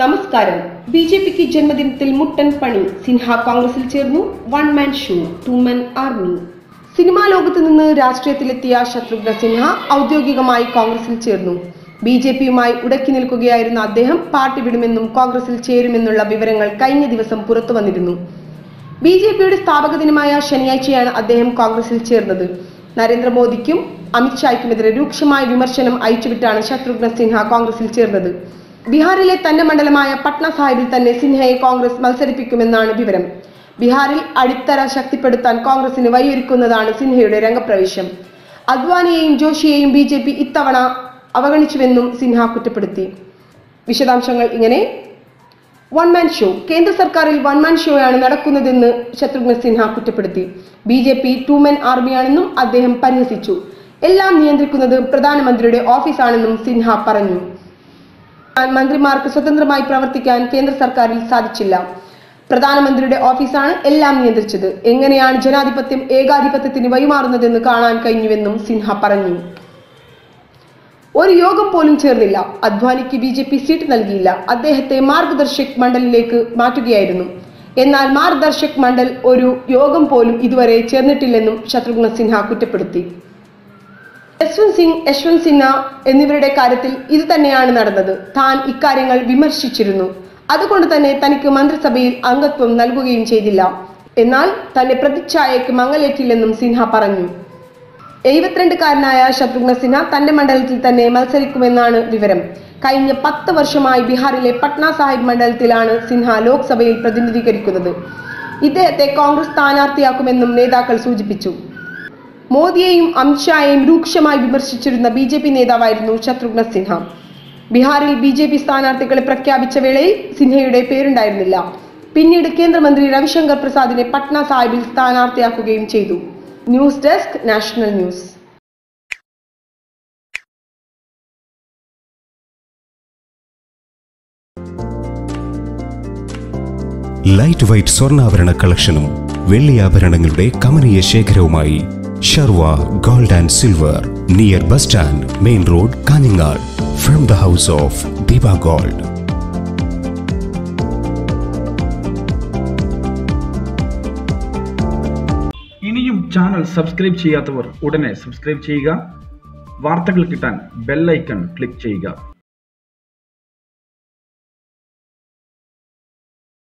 നമസ്കാരം. B J പിക്ക് ജന്മദിനത്തിൽ മുട്ടൻ പണി. സിൻഹ കോൺഗ്രസിൽ ചേർന്നു. One man show two men army cinema ലോകത്ത് നിന്ന് രാഷ്ട്രീയത്തിലെത്തിയ ശത്രുഘ്ന സിൻഹ ഔദ്യോഗികമായി കോൺഗ്രസിൽ ചേർന്നു. ബി ജെ പിയുമായി ഉടക്കി നിൽക്കുകയായിരുന്ന അദ്ദേഹം പാർട്ടി വിടുമെന്നും കോൺഗ്രസിൽ ചേരുമെന്നുള്ള വിവരങ്ങൾ കഴിഞ്ഞ ദിവസം പുറത്തു വന്നിരുന്നു. ബി ജെ പിയുടെ സ്ഥാപക ദിനമായ ശനിയാഴ്ചയാണ് അദ്ദേഹം കോൺഗ്രസിൽ ചേർന്നത്. നരേന്ദ്രമോദിക്കും അമിത്ഷായ്ക്കുമെതിരെ രൂക്ഷമായ വിമർശനം അയച്ചുവിട്ടാണ് ശത്രുഘ്ന സിൻഹ കോൺഗ്രസിൽ ചേർന്നത്. ബീഹാറിലെ തന്റെ മണ്ഡലമായ പട്ന സാഹിബിൽ തന്നെ സിൻഹയെ കോൺഗ്രസ് മത്സരിപ്പിക്കുമെന്നാണ് വിവരം. ബീഹാറിൽ അടിത്തറ ശക്തിപ്പെടുത്താൻ കോൺഗ്രസിന് വഴിയൊരുക്കുന്നതാണ് സിൻഹയുടെ രംഗപ്രവേശം. അദ്വാനിയെയും ജോഷിയെയും ബി ജെ പി ഇത്തവണ അവഗണിച്ചുവെന്നും സിൻഹ കുറ്റപ്പെടുത്തി. വിശദാംശങ്ങൾ ഇങ്ങനെ. One man show. കേന്ദ്ര സർക്കാരിൽ വൺ മാൻ ഷോയാണ് നടക്കുന്നതെന്ന് ശത്രുഘ്ന സിൻഹ കുറ്റപ്പെടുത്തി. B J P two men ആർമിയാണെന്നും അദ്ദേഹം പരിഹസിച്ചു. എല്ലാം നിയന്ത്രിക്കുന്നത് പ്രധാനമന്ത്രിയുടെ ഓഫീസാണെന്നും സിൻഹ പറഞ്ഞു. മന്ത്രിമാർക്ക് സ്വതന്ത്രമായി പ്രവർത്തിക്കാൻ കേന്ദ്ര സർക്കാരിൽ സാധിച്ചില്ല. പ്രധാനമന്ത്രിയുടെ ഓഫീസാണ് എല്ലാം നിയന്ത്രിച്ചത്. എങ്ങനെയാണ് ജനാധിപത്യം ഏകാധിപത്യത്തിന് വഴിമാറുന്നതെന്ന് കാണാൻ കഴിഞ്ഞുവെന്നും സിൻഹ പറഞ്ഞു. ഒരു യോഗം പോലും ചേർന്നില്ല. അദ്വാനിക്ക് ബി ജെ പി സീറ്റ് നൽകിയില്ല. അദ്ദേഹത്തെ മാർഗദർശക് മണ്ഡലിലേക്ക് മാറ്റുകയായിരുന്നു. എന്നാൽ മാർഗദർശക് മണ്ഡൽ ഒരു യോഗം പോലും ഇതുവരെ ചേർന്നിട്ടില്ലെന്നും ശത്രുഘ്ന സിൻഹ കുറ്റപ്പെടുത്തി. യശ്വന്ത് സിംഗ് യശ്വന്ത് സിൻഹ എന്നിവരുടെ കാര്യത്തിൽ ഇത് തന്നെയാണ് നടന്നത്. താൻ ഇക്കാര്യങ്ങൾ വിമർശിച്ചിരുന്നു. അതുകൊണ്ട് തന്നെ തനിക്ക് മന്ത്രിസഭയിൽ അംഗത്വം നൽകുകയും ചെയ്തില്ല. എന്നാൽ തന്റെ പ്രതിച്ഛായയ്ക്ക് മങ്ങലേറ്റില്ലെന്നും സിൻഹ പറഞ്ഞു. എഴുപത്തിരണ്ടുകാരനായ ശത്രുഘ്ന സിൻഹ തന്റെ മണ്ഡലത്തിൽ തന്നെ മത്സരിക്കുമെന്നാണ് വിവരം. കഴിഞ്ഞ പത്ത് വർഷമായി ബീഹാറിലെ പട്ന സാഹിബ് മണ്ഡലത്തിലാണ് സിൻഹ ലോക്സഭയിൽ പ്രതിനിധീകരിക്കുന്നത്. ഇദ്ദേഹത്തെ കോൺഗ്രസ് സ്ഥാനാർത്ഥിയാക്കുമെന്നും നേതാക്കൾ സൂചിപ്പിച്ചു. മോദിയെയും അമിത്ഷായെയും രൂക്ഷമായി വിമർശിച്ചിരുന്ന ബി ജെ പി നേതാവായിരുന്നു ശത്രുഘ്ന സിൻഹ. ബീഹാറിൽ ബി ജെ പി സ്ഥാനാർത്ഥികളെ പ്രഖ്യാപിച്ച വേളയിൽ സിൻഹയുടെ പേരുണ്ടായിരുന്നില്ല. പിന്നീട് കേന്ദ്രമന്ത്രി രവിശങ്കർ പ്രസാദിനെ പട്ന സാഹിബിൽ സ്ഥാനാർത്ഥിയാക്കുകയും ചെയ്തു. News desk national news. Light സ്വർണാഭരണ കമനീയ ശേഖരവുമായി Sharva gold and silver near bus stand main road Kanhangad from the house of Deepa gold ഇനിയും ചാനൽ സബ്സ്ക്രൈബ് ചെയ്യാത്തവർ ഉടനെ സബ്സ്ക്രൈബ് ചെയ്യുക വാർത്തകൾ കിട്ടാൻ ബെല്ലൈക്കൺ ക്ലിക്ക് ചെയ്യുക